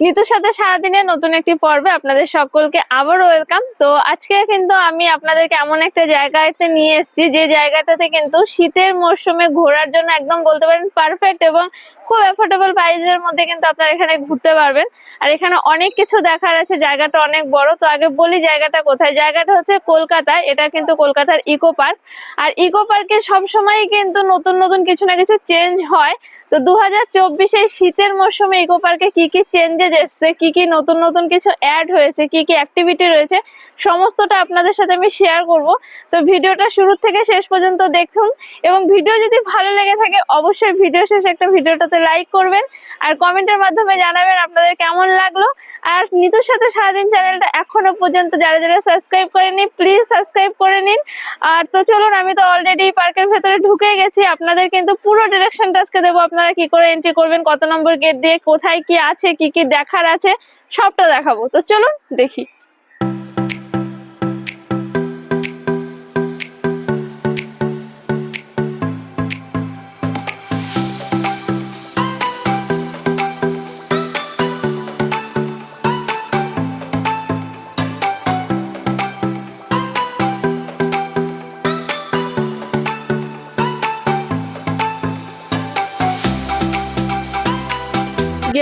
নিতুর সাথে সারাদিনের নতুন একটি পর্বে আপনাদের সকলকে আবার ওয়েলকাম তো আজকে কিন্তু আমি আপনাদেরকে এমন একটা জায়গাতে নিয়ে এসেছি, যে জায়গাটাতে কিন্তু শীতের মরশুমে ঘোরার জন্য একদম বলতে পারেন পারফেক্ট এবং খুব অ্যাফোর্ডেবল প্রাইসের মধ্যে কিন্তু আপনারা এখানে ঘুরতে পারবেন। আর এখানে অনেক কিছু দেখার আছে, জায়গাটা অনেক বড়। তো আগে বলি জায়গাটা কোথায়। জায়গাটা হচ্ছে কলকাতায় এটা কিন্তু কলকাতার ইকো পার্ক আর ইকো পার্কে সবসময় কিন্তু নতুন নতুন কিছু না কিছু চেঞ্জ হয়। তো দু হাজার শীতের মরশুমে ইকো পার্কে কি কি চেঞ্জেস এসছে? কি কি নতুন নতুন কিছু অ্যাড হয়েছে? কি কি অ্যাক্টিভিটি রয়েছে? সমস্তটা আপনাদের সাথে আমি শেয়ার করব। তো ভিডিওটা শুরু থেকে শেষ পর্যন্ত দেখুন এবং ভিডিও যদি ভালো লেগে থাকে, অবশ্যই ভিডিও শেষে একটা ভিডিওটাতে লাইক করবেন আর কমেন্টের মাধ্যমে জানাবেন আপনাদের কেমন লাগল। আর নিতুর সাথে সারাদিন চ্যানেলটা এখনও পর্যন্ত যারা যারা সাবস্ক্রাইব করেনি প্লিজ সাবস্ক্রাইব করে নিন। আর তো চলুন, আমি তো অলরেডি পার্কের ভেতরে ঢুকে গেছি। আপনাদের কিন্তু পুরো ডিরেকশনটা আজকে দেবো আপনারা কি করে এন্ট্রি করবেন, কত নম্বর গেট দিয়ে, কোথায় কি আছে, কি কি দেখার আছে, সবটা দেখাবো। তো চলুন দেখি।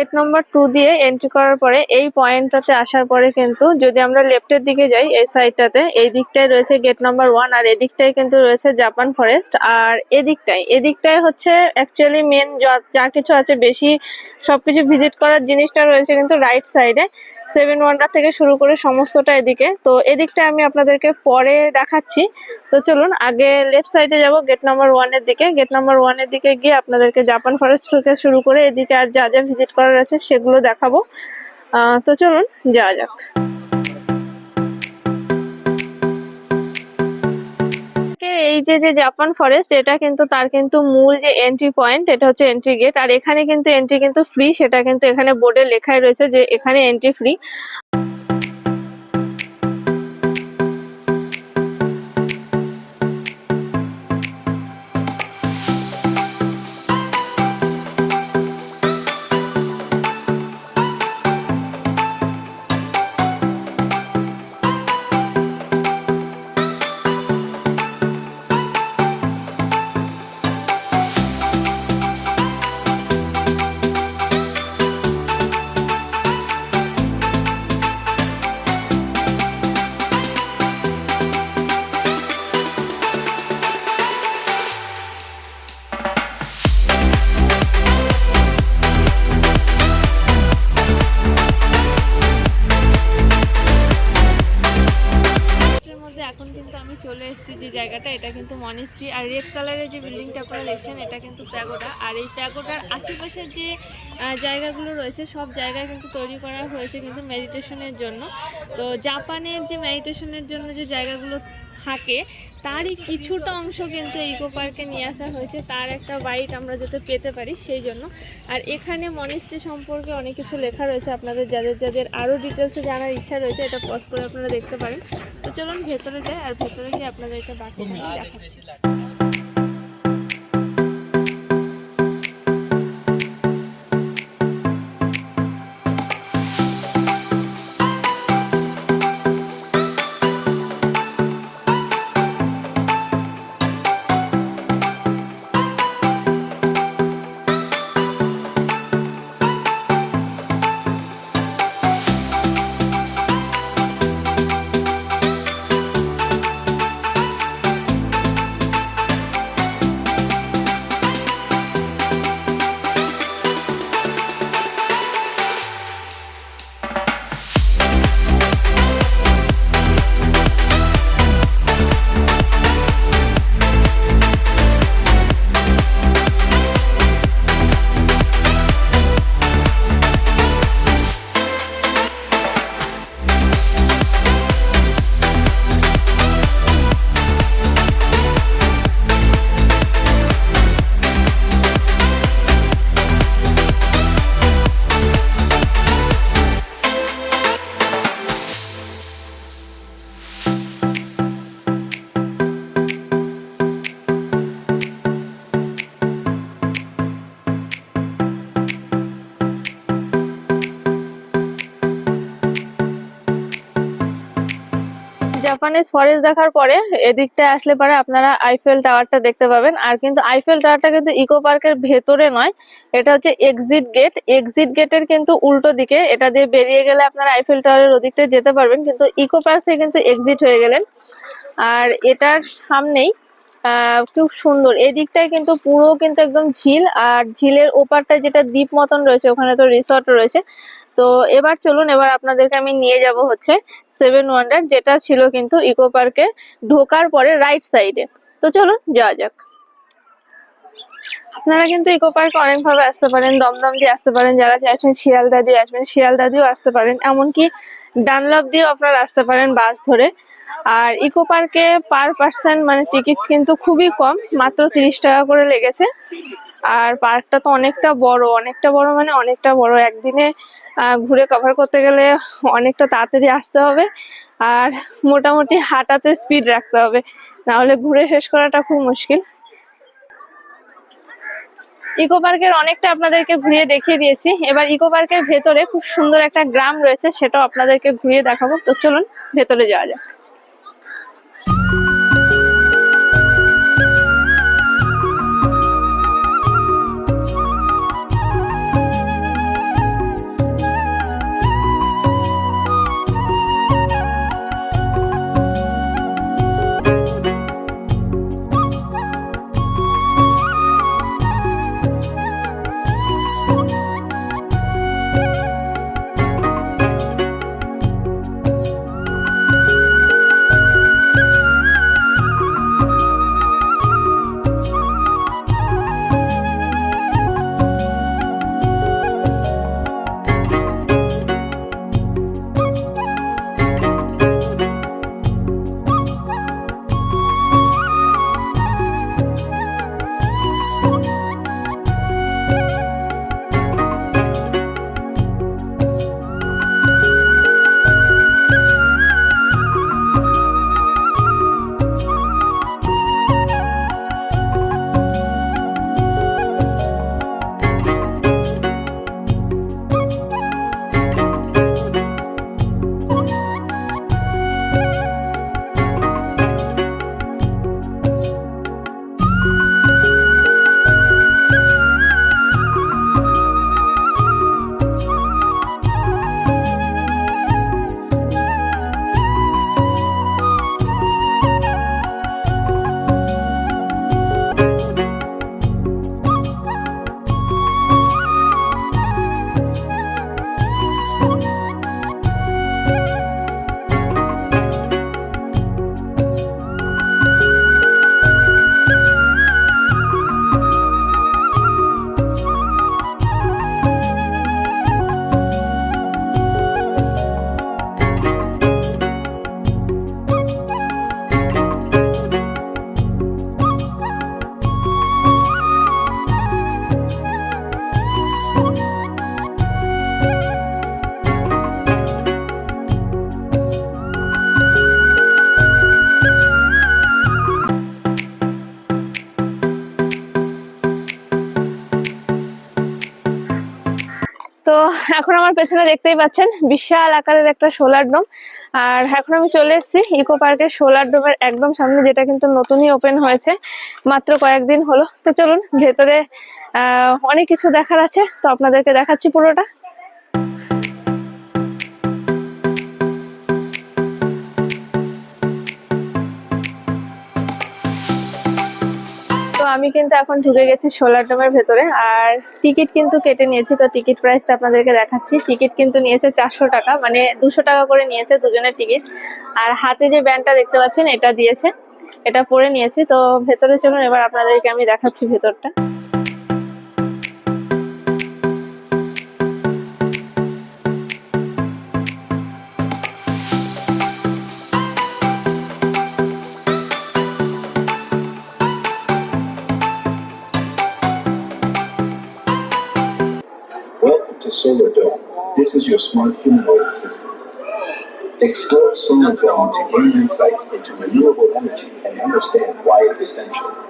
গেট নাম্বার টু দিয়ে এন্ট্রি করার পরে এই পয়েন্টটাতে আসার পরে কিন্তু যদি আমরা লেফটের দিকে যাই এই সাইডটাতে এই দিকটায় রয়েছে গেট নাম্বার ওয়ান আর এদিকটায় কিন্তু রয়েছে জাপান ফরেস্ট আর এদিকটাই এদিকটায় হচ্ছে অ্যাকচুয়ালি মেন যা কিছু আছে, বেশি সবকিছু ভিজিট করার জিনিসটা রয়েছে কিন্তু রাইট সাইডে সেভেন ওয়ান্ডার থেকে শুরু করে সমস্তটা এদিকে। তো এদিকটা আমি আপনাদেরকে পরে দেখাচ্ছি। তো চলুন, আগে লেফট সাইডে যাব গেট নাম্বার ওয়ানের দিকে। গেট নাম্বার ওয়ানের দিকে গিয়ে আপনাদেরকে জাপান ফরেস্ট থেকে শুরু করে এদিকে আর যা যা ভিজিট করার আছে সেগুলো দেখাবো। তো চলুন, যাওয়া যাক। এই যে যে জাপান ফরেস্ট এটা কিন্তু তার কিন্তু মূল যে এন্ট্রি পয়েন্ট এটা হচ্ছে এন্ট্রি গেট আর এখানে কিন্তু এন্ট্রি কিন্তু ফ্রি সেটা কিন্তু এখানে বোর্ডে লেখাই রয়েছে যে এখানে এন্ট্রি ফ্রি মনিস্ট্রি আর রেড কালারের যে বিল্ডিংটা আপনারা দেখছেন এটা কিন্তু প্যাগোডা। আর এই প্যাগোডার আশেপাশের যে জায়গাগুলো রয়েছে, সব জায়গায় কিন্তু তৈরি করা হয়েছে কিন্তু মেডিটেশনের জন্য। তো জাপানের যে মেডিটেশনের জন্য যে জায়গাগুলো থাকে তারই কিছুটা অংশ কিন্তু ইকো পার্কে নিয়ে আসা হয়েছে। তার একটা বাইট আমরা যাতে পেতে পারি সেই জন্য। আর এখানে মনিস্ট্রি সম্পর্কে অনেক কিছু লেখা রয়েছে আপনাদের যাদের যাদের আরও ডিটেলসে জানার ইচ্ছা রয়েছে এটা পজ করে আপনারা দেখতে পারেন। তো চলুন ভেতরে যাই আর ভেতরে গিয়ে আপনাদেরকে বাকি দেখাচ্ছি। ড্রাগনিস ফরেস্ট দেখার পরে এদিকটা আসলে পরে আপনারা আইফেল টাওয়ারটা দেখতে পাবেন। আর কিন্তু আইফেল টাওয়ারটা কিন্তু ইকো পার্কের ভেতরে নয়, এটা হচ্ছে এক্সিট গেট এক্সিট গেটের কিন্তু উল্টো দিকে, এটা দিয়ে বেরিয়ে গেলে আপনারা আইফেল টাওয়ারের ওদিকটা যেতে পারবেন, কিন্তু ইকো পার্ক থেকে কিন্তু এক্সিট হয়ে গেলেন। আর এটার সামনেই খুব সুন্দর। এদিকটায় কিন্তু পুরো কিন্তু একদম ঝিল, আর ঝিলের ওপারটায় যেটা দ্বীপ মতন রয়েছে, ওখানে তো রিসর্ট রয়েছে। তো এবার চলুন, এবার আপনাদেরকে আমি নিয়ে যাব হচ্ছে সেভেন ওয়ান্ডার যেটা ছিল কিন্তু ইকো পার্কে ঢোকার পরে রাইট সাইডে তো চলুন, যাওয়া যাক। আপনারা কিন্তু ইকো পার্কে অনেকভাবে আসতে পারেন, দমদম দিয়ে আসতে পারেন, যারা চাইছেন শিয়ালদা দিয়ে আসবেন, শিয়ালদা দিয়েও আসতে পারেন, এমনকি ডানলপ দিয়েও আপনারা আসতে পারেন বাস ধরে। আর ইকো পার্কে পার পার্সন মানে টিকিট কিন্তু খুবই কম, মাত্র তিরিশ টাকা করে লেগেছে। আর পার্কটা তো অনেকটা বড় অনেকটা বড় মানে অনেকটা বড়। একদিনে ঘুরে কভার করতে গেলে অনেকটা তাড়াতাড়ি আসতে হবে আর মোটামুটি হাঁটাতে স্পিড রাখতে হবে। না হলে ঘুরে শেষ করাটা খুব মুশকিল। ইকো পার্কের অনেকটা আপনাদেরকে ঘুরিয়ে দেখিয়ে দিয়েছি। এবার ইকো পার্কের ভেতরে খুব সুন্দর একটা গ্রাম রয়েছে, সেটাও আপনাদেরকে ঘুরিয়ে দেখাবো। তো চলুন, ভেতরে যাওয়া যাক। তো এখন আমার পেছনে দেখতেই পাচ্ছেন বিশাল আকারের একটা সোলার ডোম। আর এখন আমি চলে এসেছি ইকো পার্কের সোলার ডোমের একদম সামনে, যেটা কিন্তু নতুনই ওপেন হয়েছে মাত্র কয়েকদিন হলো। তো চলুন ভেতরে অনেক কিছু দেখার আছে। তো আপনাদেরকে দেখাচ্ছি পুরোটা। আমি কিন্তু এখন ঢুকে গেছি সোলার ডোমের ভেতরে, আর টিকিট কিন্তু কেটে নিয়েছি, তো টিকিট প্রাইসটা আপনাদেরকে দেখাচ্ছি। টিকিট কিন্তু নিয়েছে চারশো টাকা মানে দুশো টাকা করে নিয়েছে দুজনের টিকিট। আর হাতে যে ব্যান্ডটা দেখতে পাচ্ছেন, এটা দিয়েছে, এটা পরে নিয়েছি, তো ভেতরে চলুন, এবার আপনাদেরকে আমি দেখাচ্ছি ভেতরটা। Solar Dome. This is your smart humanoid assistant. Explore Solar Dome to gain insights into renewable energy and understand why it's essential.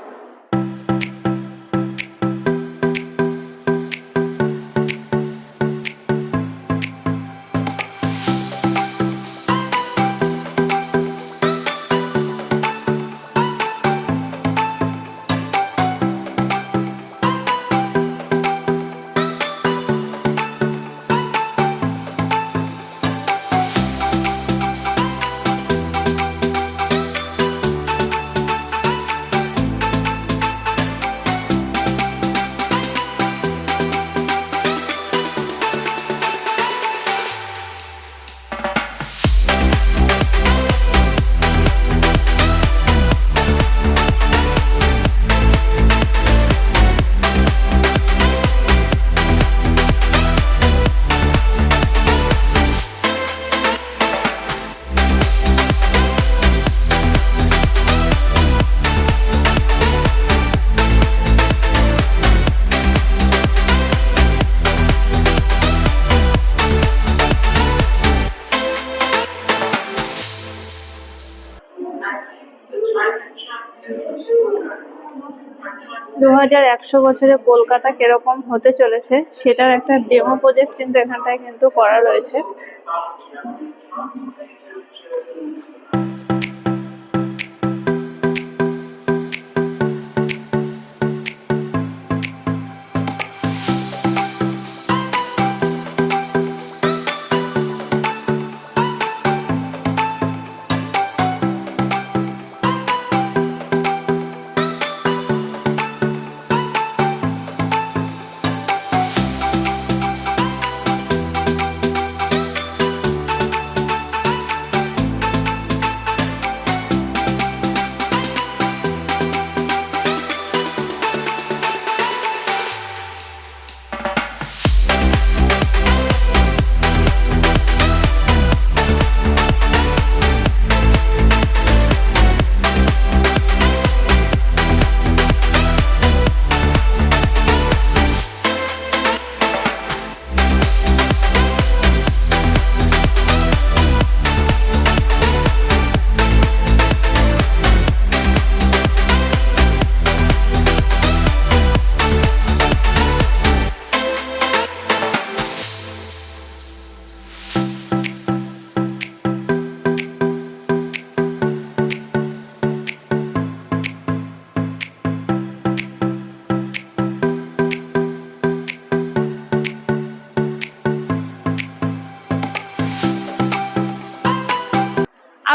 হাজার একশো বছরে কলকাতা কীরকম হতে চলেছে সেটার একটা ডেমো প্রজেক্ট কিন্তু এখানটায় কিন্তু করা রয়েছে।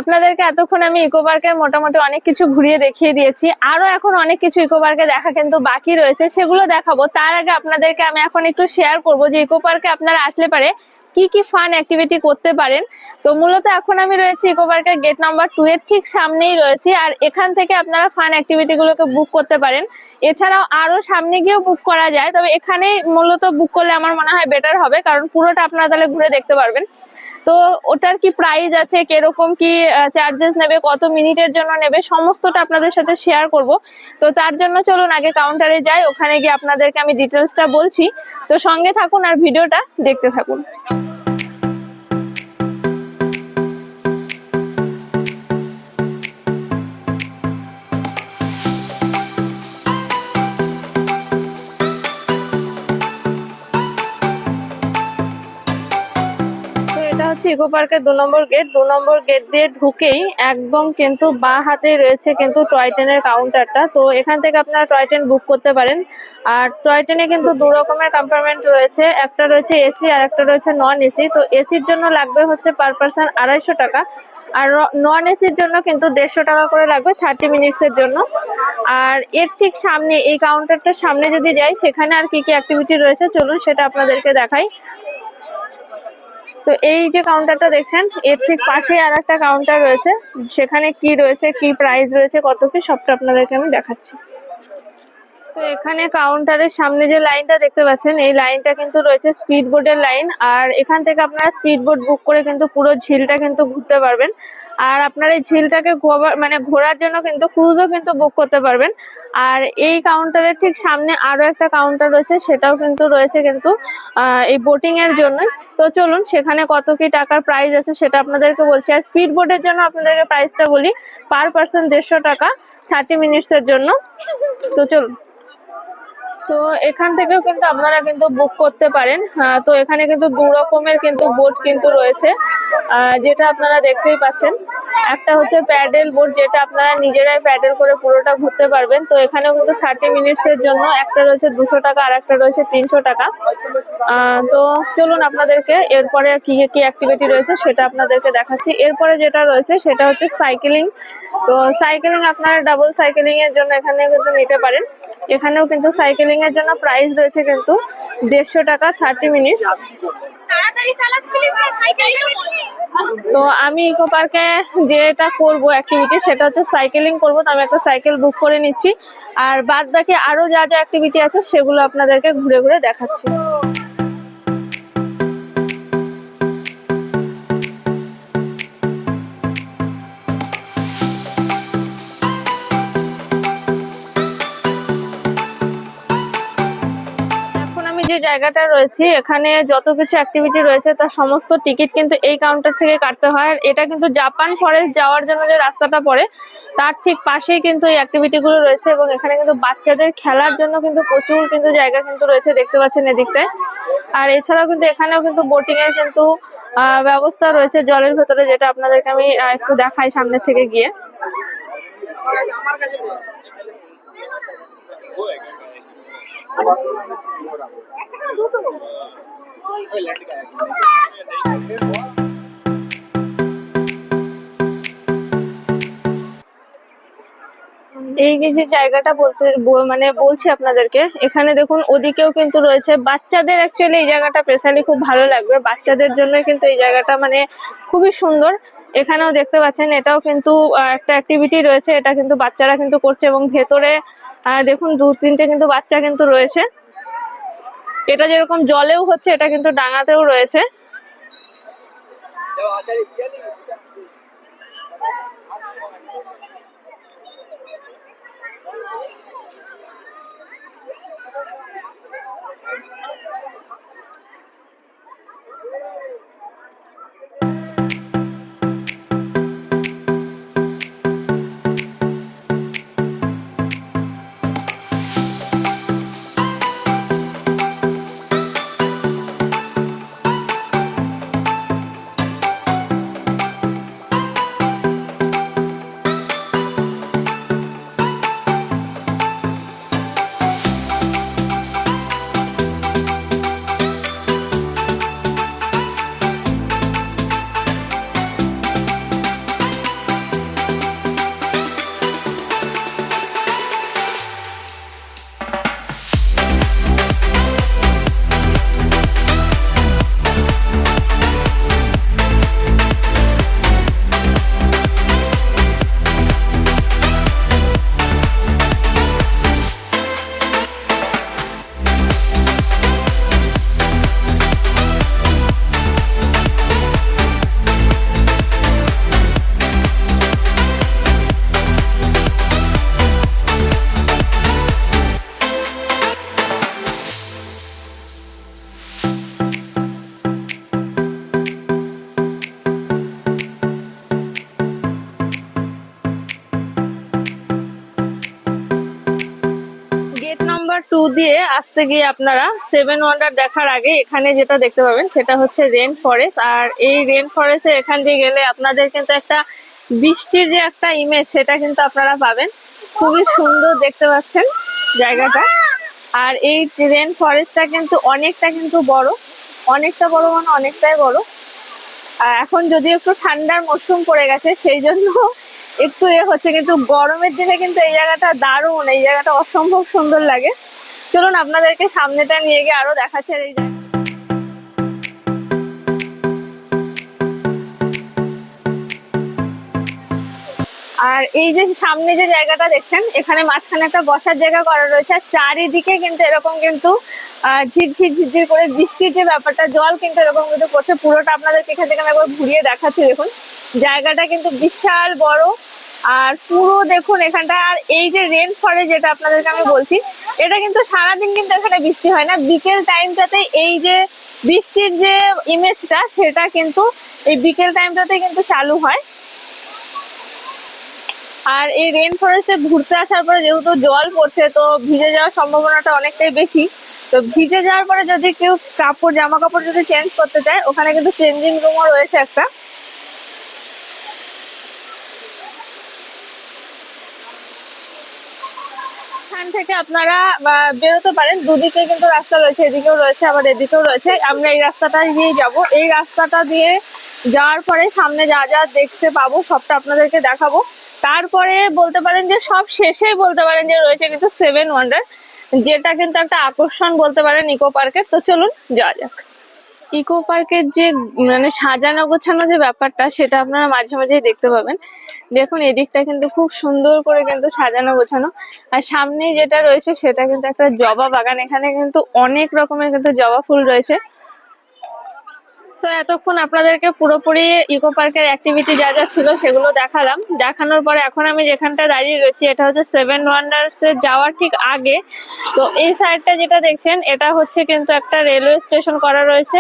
আপনাদেরকে এতক্ষণ আমি ইকো পার্কের মোটামুটি অনেক কিছু ঘুরিয়ে দেখিয়ে দিয়েছি। আরও এখন অনেক কিছু ইকো পার্কে দেখা কিন্তু বাকি রয়েছে, সেগুলো দেখাবো। তার আগে আপনাদেরকে আমি এখন একটু শেয়ার করব যে ইকো পার্কে আপনারা আসলে পারে কি কি ফান অ্যাক্টিভিটি করতে পারেন? তো মূলত এখন আমি রয়েছি ইকো পার্কের গেট নাম্বার টু এর ঠিক সামনেই রয়েছি, আর এখান থেকে আপনারা ফান অ্যাক্টিভিটি গুলোকে বুক করতে পারেন। এছাড়াও আরও সামনে গিয়েও বুক করা যায়, তবে এখানে মূলত বুক করলে আমার মনে হয় বেটার হবে, কারণ পুরোটা আপনারা তাহলে ঘুরে দেখতে পারবেন। তো ওটার কি প্রাইস আছে, কীরকম কি চার্জেস নেবে, কত মিনিটের জন্য নেবে, সমস্তটা আপনাদের সাথে শেয়ার করব। তো তার জন্য চলুন আগে কাউন্টারে যাই, ওখানে গিয়ে আপনাদেরকে আমি ডিটেলসটা বলছি। তো সঙ্গে থাকুন আর ভিডিওটা দেখতে থাকুন। ইকো পার্কের দু নম্বর গেট দু নম্বর গেট দিয়ে ঢুকেই একদম কিন্তু বাঁ হাতে রয়েছে কিন্তু টয় ট্রেনের কাউন্টারটা তো এখান থেকে আপনারা টয় ট্রেন বুক করতে পারেন। আর টয় ট্রেনে কিন্তু দু রকমের কম্পার্টমেন্ট রয়েছে। একটা রয়েছে এসি আর একটা রয়েছে নন এসি তো এসির জন্য লাগবে হচ্ছে পার পার্সন আড়াইশো টাকা। আর নন এসির জন্য কিন্তু দেড়শো টাকা করে লাগবে থার্টি মিনিটসের জন্য। আর এর ঠিক সামনে, এই কাউন্টারটার সামনে যদি যাই, সেখানে আর কি কি অ্যাক্টিভিটি রয়েছে, চলুন সেটা আপনাদেরকে দেখাই। তো এই যে কাউন্টারটা দেখছেন, এর ঠিক পাশে আর একটা কাউন্টার রয়েছে। সেখানে কি রয়েছে, কি প্রাইস রয়েছে, কত কি, সবটা আপনাদেরকে আমি দেখাচ্ছি। তো এখানে কাউন্টারের সামনে যে লাইনটা দেখতে পাচ্ছেন, এই লাইনটা কিন্তু রয়েছে স্পিড বোটের লাইন। আর এখান থেকে আপনারা স্পিড বোট বুক করে কিন্তু পুরো ঝিলটা কিন্তু ঘুরতে পারবেন। আর আপনারা এই ঝিলটাকে মানে ঘোরার জন্য কিন্তু ক্রুজও কিন্তু বুক করতে পারবেন। আর এই কাউন্টারের ঠিক সামনে আরও একটা কাউন্টার রয়েছে, সেটাও কিন্তু রয়েছে কিন্তু এই বোটিং এর জন্য তো চলুন, সেখানে কত কি টাকার প্রাইস আছে সেটা আপনাদেরকে বলছি। আর স্পিড বোটের জন্য আপনাদেরকে প্রাইসটা বলি পার পার্সন দেড়শো টাকা থার্টি মিনিটস এর জন্য। তো চলুন। তো এখান থেকেও কিন্তু আপনারা কিন্তু বুক করতে পারেন। তো এখানে কিন্তু দু রকমের কিন্তু বোট কিন্তু রয়েছে। যেটা আপনারা দেখতেই পাচ্ছেন। একটা হচ্ছে প্যাডেল বোট যেটা আপনারা নিজেরাই প্যাডেল করে পুরোটা ঘুরতে পারবেন। তো এখানেও কিন্তু থার্টি মিনিটস এর জন্য একটা রয়েছে দুশো টাকা, আর একটা রয়েছে তিনশো টাকা। তো চলুন আপনাদেরকে, এরপরে কি কি অ্যাক্টিভিটি রয়েছে সেটা আপনাদেরকে দেখাচ্ছি। এরপরে যেটা রয়েছে সেটা হচ্ছে সাইকেলিং তো সাইকেলিং আপনারা ডাবল সাইকেলিং এর জন্য এখানে কিন্তু নিতে পারেন। এখানেও কিন্তু সাইকেলিং এর জন্য প্রাইস রয়েছে কিন্তু দেড়শো টাকা থার্টি মিনিটস তো আমি ইকো পার্কে যেটা করব অ্যাক্টিভিটি সেটা হচ্ছে সাইকেলিং করব। তো আমি একটা সাইকেল বুক করে নিচ্ছি। আর বাদ বাকি আরও যা যা অ্যাক্টিভিটি আছে সেগুলো আপনাদেরকে ঘুরে ঘুরে দেখাচ্ছি। যে জায়গাটা রয়েছে, এখানে যত কিছু অ্যাক্টিভিটি রয়েছে, তার সমস্ত টিকিট কিন্তু এই কাউন্টার থেকে কাটতে হয়। আর এটা কিন্তু জাপান ফরেস্ট যাওয়ার জন্য যে রাস্তাটা পড়ে, তার ঠিক পাশেই কিন্তু এই অ্যাক্টিভিটি গুলো রয়েছে এবং এখানে কিন্তু বাচ্চাদের খেলার জন্য কিন্তু প্রচুর কিন্তু জায়গা কিন্তু রয়েছে দেখতে পাচ্ছেন এদিকটায়। আর এছাড়াও কিন্তু এখানেও কিন্তু বোটিং এর কিন্তু ব্যবস্থা রয়েছে জলের ভেতরে, যেটা আপনাদেরকে আমি একটু দেখাই সামনে থেকে গিয়ে। এই যে জায়গাটা বলতে মানে বলছি আপনাদেরকে, এখানে দেখুন ওদিকেও কিন্তু রয়েছে বাচ্চাদের অ্যাকচুয়ালি এই জায়গাটা স্পেশালি খুব ভালো লাগবে। বাচ্চাদের জন্য কিন্তু এই জায়গাটা মানে খুবই সুন্দর। এখানেও দেখতে পাচ্ছেন, এটাও কিন্তু একটা অ্যাক্টিভিটি রয়েছে। এটা কিন্তু বাচ্চারা কিন্তু করছে এবং ভেতরে দেখুন দু তিনটে কিন্তু বাচ্চা কিন্তু রয়েছে। এটা যেরকম জলেও হচ্ছে এটা কিন্তু ডাঙাতেও রয়েছে। টু দিয়ে আসতে গিয়ে আপনারা সেভেন ওয়ান্ডার দেখার আগে এখানে যেটা দেখতে পাবেন, সেটা হচ্ছে রেন ফরেস্ট আর এই রেন ফরেস্টে এখান দিয়ে গেলে আপনাদের কিন্তু একটা বৃষ্টির যে একটা ইমেজ সেটা কিন্তু আপনারা পাবেন। খুবই সুন্দর দেখতে পাচ্ছেন জায়গাটা। আর এই রেন ফরেস্টটা কিন্তু অনেকটা কিন্তু বড়। অনেকটা বড় মানে অনেকটাই বড়। আর এখন যদি একটু ঠান্ডার মরশুম পড়ে গেছে, সেই জন্য একটু এ হচ্ছে, কিন্তু গরমের দিনে কিন্তু এই জায়গাটা দারুণ। এই জায়গাটা অসম্ভব সুন্দর লাগে। চলুন আপনাদেরকে সামনেটা নিয়ে গিয়ে আরও দেখাচ্ছে এই আর এই যে সামনে যে জায়গাটা দেখছেন, এখানে মাঝখানে একটা বসার জায়গা করা রয়েছে চারিদিকে কিন্তু এরকম কিন্তু ঝিরঝির ঝিরঝির করে বৃষ্টির যে ব্যাপারটা, জল কিন্তু এরকম কিন্তু পড়ছে, পুরোটা আপনাদের এখান থেকে আমি একবার ঘুরিয়ে দেখাচ্ছি, দেখুন। জায়গাটা কিন্তু বিশাল বড়, আর পুরো দেখুন এখানটা, আর এই যে রেন ফরে যেটা আপনাদেরকে আমি বলছি এটা কিন্তু সারাদিন কিন্তু এখানে বৃষ্টি হয় না। বিকেল টাইমটাতে এই যে বৃষ্টির যে ইমেজটা সেটা কিন্তু এই বিকেল টাইমটাতে কিন্তু চালু হয়। আর এই রেন ফরেস্টে ঘুরতে আসার পরে যেহেতু জল পড়ছে, তো ভিজে যাওয়ার সম্ভাবনাটা অনেকটাই বেশি। তো ভিজে যাওয়ার পরে যদি কেউ কাপড়, জামা কাপড় যদি চেঞ্জ করতে চায়, ওখানে কিন্তু চেঞ্জিং রুমও রয়েছে একটা। এখান থেকে আপনারা বেরোতে পারেন। দুদিকে কিন্তু রাস্তা রয়েছে, এদিকেও রয়েছে, আবার এদিকেও রয়েছে। আমরা এই রাস্তাটা দিয়ে যাব। এই রাস্তাটা দিয়ে যাওয়ার পরে সামনে যা যা দেখতে পাবো, সবটা আপনাদেরকে দেখাবো। তারপরে বলতে পারেন যে, সব শেষেই বলতে পারেন যে, রয়েছে কিন্তু সেভেন ওয়ান্ডার যেটা কিন্তু একটা আকর্ষণ বলতে পারেন ইকো পার্কের তো চলুন, যাওয়া যাক। ইকো পার্কের যে মানে সাজানো গোছানো যে ব্যাপারটা, সেটা আপনারা মাঝে মাঝেই দেখতে পাবেন। দেখুন এদিকটা কিন্তু খুব সুন্দর করে কিন্তু সাজানো, গোছানো। আর সামনে যেটা রয়েছে, সেটা কিন্তু একটা জবা বাগান। এখানে কিন্তু অনেক রকমের কিন্তু জবা ফুল রয়েছে। তো এতক্ষণ আপনাদেরকে পুরোপুরি ইকো পার্কের অ্যাক্টিভিটি যা যা ছিল, সেগুলো দেখালাম। দেখানোর পরে এখন আমি যেখানটা দাঁড়িয়ে রয়েছি, এটা হচ্ছে সেভেন ওয়ান্ডার্স যাওয়ার ঠিক আগে। তো এই সাইডটা যেটা দেখছেন, এটা হচ্ছে কিন্তু একটা রেলওয়ে স্টেশন করা রয়েছে।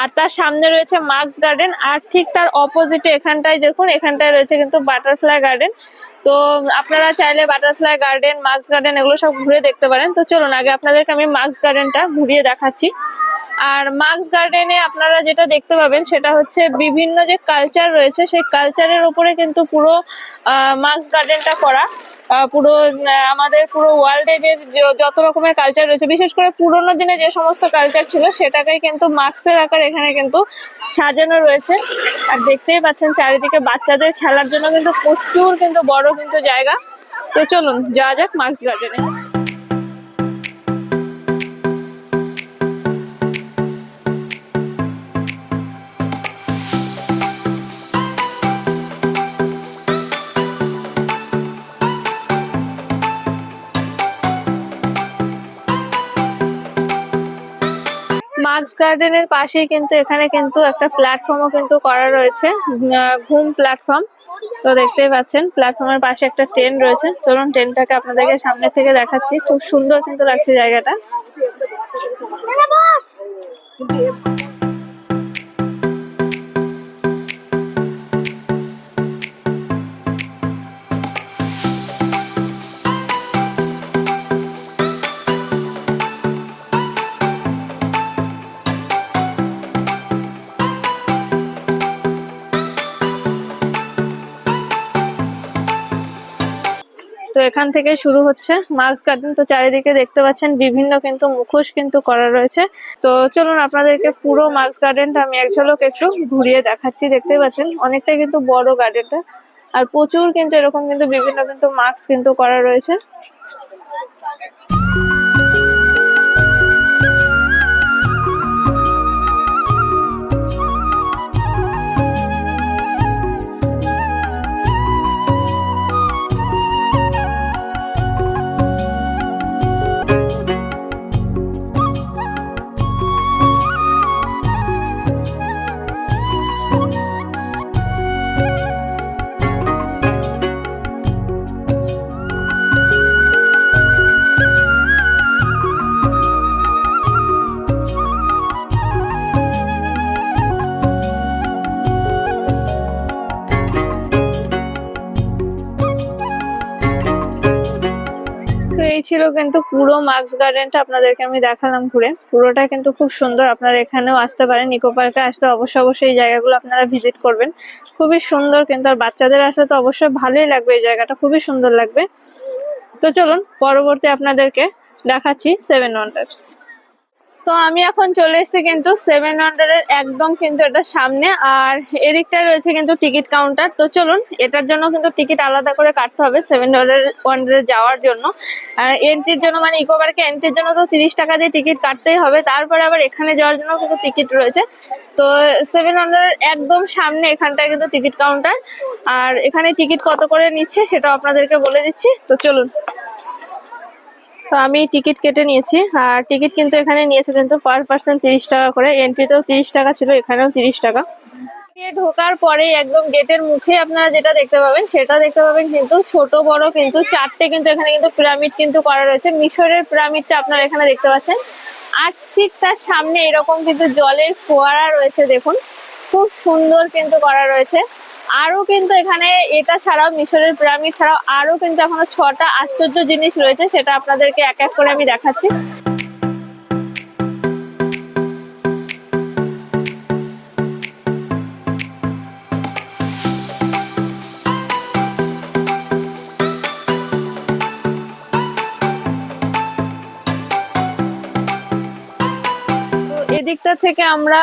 আর তার সামনে রয়েছে মার্কস গার্ডেন আর ঠিক তার অপোজিটে এখানটায় দেখুন, এখানটায় রয়েছে কিন্তু বাটারফ্লাই গার্ডেন তো আপনারা চাইলে বাটারফ্লাই গার্ডেন মার্কস গার্ডেন এগুলো সব ঘুরে দেখতে পারেন। তো চলুন, আগে আপনাদেরকে আমি মার্কস গার্ডেনটা ঘুরিয়ে দেখাচ্ছি। আর মার্কস গার্ডেনে আপনারা যেটা দেখতে পাবেন, সেটা হচ্ছে বিভিন্ন যে কালচার রয়েছে, সেই কালচারের উপরে কিন্তু পুরো মার্কস গার্ডেনটা করা। পুরো আমাদের পুরো ওয়ার্ল্ডে যে যত রকমের কালচার রয়েছে, বিশেষ করে পুরোনো দিনে যে সমস্ত কালচার ছিল সেটাকে কিন্তু মাস্কের আকার এখানে কিন্তু সাজানো রয়েছে। আর দেখতেই পাচ্ছেন, চারিদিকে বাচ্চাদের খেলার জন্য কিন্তু প্রচুর কিন্তু বড় কিন্তু জায়গা। তো চলুন, যাওয়া যাক মাস্ক গার্ডেনে। মার্কস গার্ডেনের পাশেই কিন্তু এখানে কিন্তু একটা প্ল্যাটফর্মও কিন্তু করা রয়েছে ঘুম প্ল্যাটফর্ম তো দেখতেই পাচ্ছেন প্ল্যাটফর্মের পাশে একটা ট্রেন রয়েছে। চলুন ট্রেনটাকে আপনাদেরকে সামনে থেকে দেখাচ্ছি। খুব সুন্দর কিন্তু লাগছে জায়গাটা। থেকে শুরু হচ্ছে। মাস্ক গার্ডেন তো চারিদিকে দেখতে পাচ্ছেন, বিভিন্ন কিন্তু মুখোশ কিন্তু করা রয়েছে। তো চলুন আপনাদেরকে পুরো মাস্ক গার্ডেনটা আমি এক ঝলক একটু ঘুরিয়ে দেখাচ্ছি, দেখতে পাচ্ছেন? অনেকটা কিন্তু বড় গার্ডেনটা আর প্রচুর কিন্তু এরকম কিন্তু বিভিন্ন কিন্তু মাস্ক কিন্তু করা রয়েছে। মার্কস গার্ডেনটা আপনাদেরকে আমি দেখালাম ঘুরে। পুরোটা কিন্তু খুব সুন্দর। আপনারা এখানেও আসতে পারেন। ইকো পার্কে আসতে অবশ্যই অবশ্যই এই জায়গাগুলো আপনারা ভিজিট করবেন। খুবই সুন্দর কিন্তু, আর বাচ্চাদের আসলে তো অবশ্যই ভালোই লাগবে এই জায়গাটা। খুবই সুন্দর লাগবে। তো চলুন, পরবর্তী আপনাদেরকে দেখাচ্ছি সেভেন ওয়ান্ডার্স তো আমি এখন চলে এসেছি কিন্তু সেভেন ওয়ান্ডারের একদম কিন্তু এটা সামনে, আর এদিকটায় রয়েছে কিন্তু টিকিট কাউন্টার তো চলুন, এটার জন্য কিন্তু টিকিট আলাদা করে কাটতে হবে সেভেন ওয়ান্ডারে যাওয়ার জন্য। আর এন্ট্রির জন্য মানে ইকো পার্কে এন্ট্রির জন্য তো তিরিশ টাকা দিয়ে টিকিট কাটতেই হবে। তারপরে আবার এখানে যাওয়ার জন্য কিন্তু টিকিট রয়েছে। তো সেভেন ওয়ান্ডারের একদম সামনে এখানটায় কিন্তু টিকিট কাউন্টার আর এখানে টিকিট কত করে নিচ্ছে সেটাও আপনাদেরকে বলে দিচ্ছি। তো চলুন। তো আমি টিকিট কেটে নিয়েছি, আর টিকিট কিন্তু এখানে নিয়েছে কিন্তু পার পার্সন তিরিশ টাকা করে। এন্ট্রিতেও তিরিশ টাকা ছিল, এখানেও তিরিশ টাকা। ঢোকার পরেই একদম গেটের মুখে আপনারা যেটা দেখতে পাবেন, সেটা দেখতে পাবেন কিন্তু ছোট, বড় কিন্তু চারটে কিন্তু এখানে কিন্তু পিরামিড কিন্তু করা রয়েছে। মিশরের পিরামিডটা আপনারা এখানে দেখতে পাচ্ছেন। আর ঠিক তার সামনে এরকম কিন্তু জলের ফোয়ারা রয়েছে, দেখুন। খুব সুন্দর কিন্তু করা রয়েছে। আরও কিন্তু এখানে এটা ছাড়াও মিশরের পিরামিড ছাড়াও আরও কিন্তু এখনও ছটা আশ্চর্য জিনিস রয়েছে, সেটা আপনাদেরকে এক এক করে আমি দেখাচ্ছি। থেকে আমরা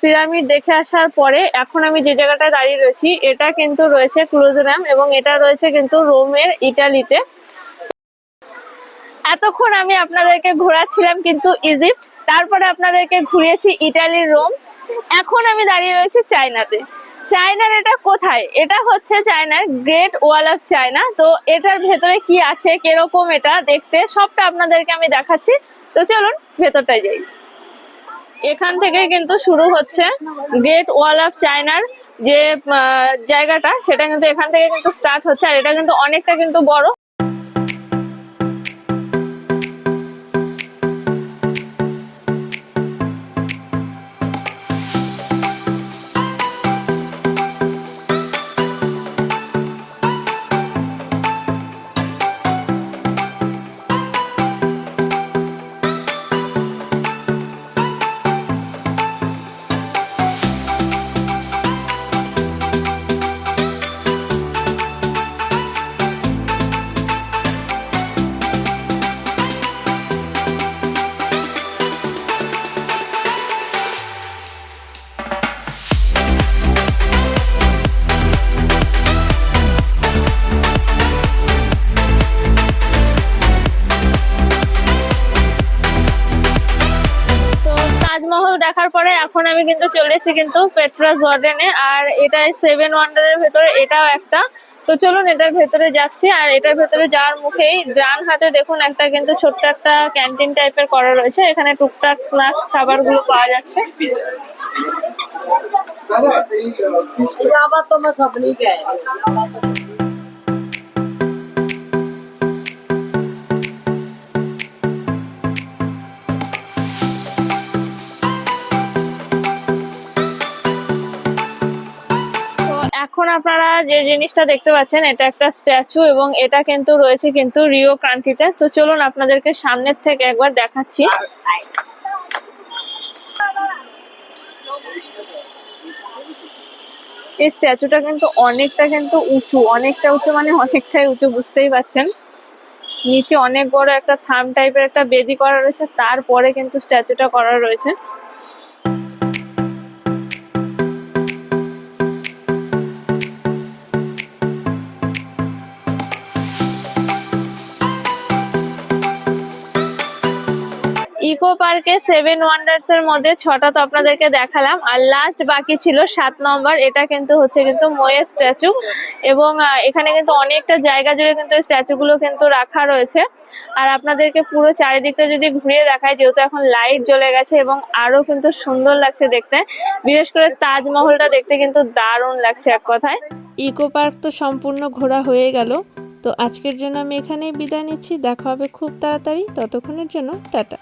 পিরামিড দেখে আসার পরে এখন আমি যে জায়গাটায় দাঁড়িয়ে রয়েছি, এটা কিন্তু রয়েছে ক্লোজরাম এবং এটা রয়েছে কিন্তু রোমের ইটালিতে। এতক্ষণ আমি আপনাদেরকে ঘোরাচ্ছিলাম কিন্তু ইজিপ্ট, তারপরে আপনাদেরকে ঘুরিয়েছি ইটালির রোম। এখন আমি দাঁড়িয়ে রয়েছি চায়নাতে। চায়নার এটা কোথায়? এটা হচ্ছে চায়নার গ্রেট ওয়াল অফ চায়না। তো এটার ভেতরে কি আছে, কীরকম এটা দেখতে, সবটা আপনাদেরকে আমি দেখাচ্ছি। তো চলুন, ভেতরটায় যাই। এখান থেকে কিন্তু শুরু হচ্ছে গ্রেট ওয়াল অফ চায়নার যে জায়গাটা, সেটা কিন্তু এখান থেকে কিন্তু স্টার্ট হচ্ছে, আর এটা কিন্তু অনেকটা কিন্তু বড়। দেখার পরে এখন আমি কিন্তু চলে এসেছি কিন্তু পেট্রাস জর্ডেনে আর এটা সেভেন ওয়ান্ডারের ভেতরে, এটাও একটা। তো চলুন এটার ভেতরে যাচ্ছি, আর এটার ভেতরে যাওয়ার মুখেই ডান হাতে দেখুন একটা কিন্তু ছোট্ট একটা ক্যান্টিন টাইপের করা রয়েছে। এখানে টুকটাক স্ন্যাক্স খাবারগুলো পাওয়া যাচ্ছে। আবার তোমার এখন আপনারা যে জিনিসটা দেখতে পাচ্ছেন, এটা একটা স্ট্যাচু এবং এটা কিন্তু রয়েছে কিন্তু রিও ক্রান্তিতে। তো চলুন আপনাদেরকে সামনের থেকে একবার দেখাচ্ছি। এই স্ট্যাচুটা কিন্তু অনেকটা কিন্তু উঁচু, অনেকটা উঁচু মানে অনেকটাই উঁচু, বুঝতেই পাচ্ছেন? নিচে অনেক বড় একটা থাম টাইপের একটা বেদি করা রয়েছে, তারপরে কিন্তু স্ট্যাচুটা করা রয়েছে। ইকো পার্কে সেভেন ওয়ান্ডার্স এর মধ্যে ছটা তো আপনাদেরকে দেখালাম। আর লাস্ট বাকি ছিল সাত নম্বর। এটা কিন্তু হচ্ছে কিন্তু ময়ের স্ট্যাচু। এবং এখানে কিন্তু অনেকটা জায়গা জুড়ে কিন্তু স্ট্যাচু গুলো কিন্তু রাখা রয়েছে। আর আপনাদেরকে পুরো চারিদিকটা যদি ঘুরিয়ে দেখায় যেহেতু এখন লাইট জ্বলে গেছে এবং আরও কিন্তু সুন্দর লাগছে দেখতে। বিশেষ করে তাজমহলটা দেখতে কিন্তু দারুণ লাগছে এক কথায়। ইকো পার্ক তো সম্পূর্ণ ঘোরা হয়ে গেল। তো আজকের জন্য আমি এখানেই বিদায় নিচ্ছি। দেখা হবে খুব তাড়াতাড়ি। ততক্ষণের জন্য টাটা।